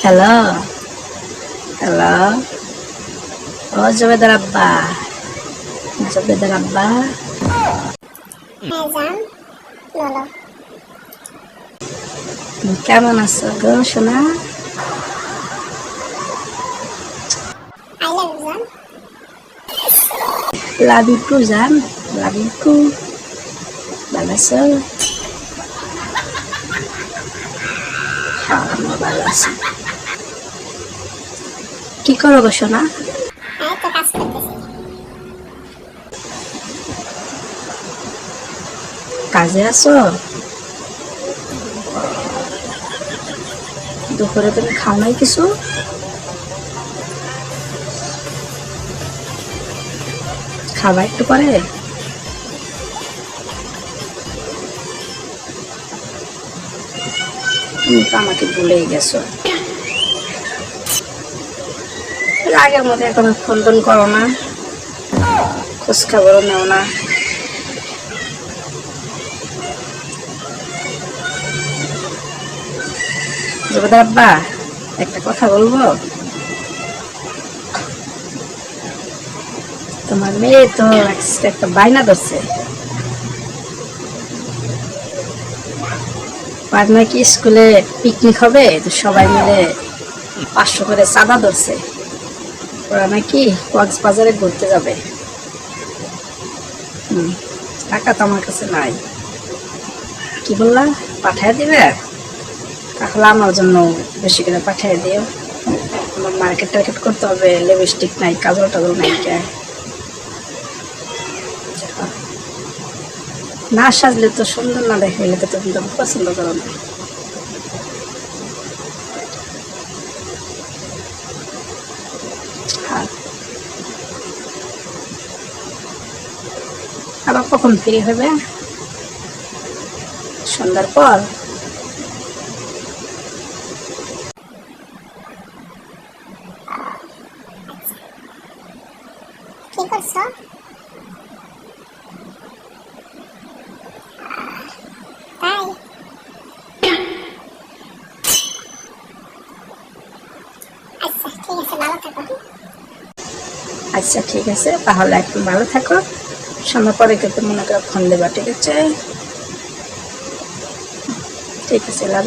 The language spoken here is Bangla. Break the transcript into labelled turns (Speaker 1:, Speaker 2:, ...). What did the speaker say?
Speaker 1: হ্যালো হ্যালো ও জবেদার আব্বা জবেদার আব্বা
Speaker 2: হ্যাঁ জান বলো
Speaker 1: তুমি কেমন আছো গো সোনা
Speaker 2: আই লাভ ইউ
Speaker 1: ভালো আছো কি করো গো সোনা?
Speaker 2: কাজে
Speaker 1: আছো? দুপুরে তুমি খাও নাই কিছু? খাবা একটু পরে? তুমি তো আমাকে ভুলেই গেছো। আগের মতো এখন ফোন করো না। খোঁজ খবরও নেও না। আব্বা, একটা কথা বলব? তোমার মেয়ে তো এক- একটা বায়না ধরছে। আর নাকি স্কুলে পিকনিক হবে? তো সবাই মিলে পাঁচশো করে চাঁদা ধরছে। ওরা নাকি কক্সবাজারে ঘুরতে যাবে। হুম, টাকা তো আমার কাছে নাই। কি বললা? পাঠায় দিবে? তাহলে আমার জন্য বেশি করে পাঠিয়ে দিও। আমার মার্কেট টার্কেট করতে হবে লিপস্টিক নাই কাজল টাজল নাই না সাজলে তো সুন্দর না দেখাইলে তো তুমি পছন্দ করো না। আবার কখন ফ্রি হবে? সন্ধ্যার পর?
Speaker 2: কি করছ তাই আচ্ছা ঠিক আছে ভালো থাকো
Speaker 1: আচ্ছা ঠিক আছে, তাহলে একটু ভালো থাকো। সন্ধ্যা পরে কিন্তু মনে করো ফোন দেবা, ঠিক আছে? ঠিক আছে লাভ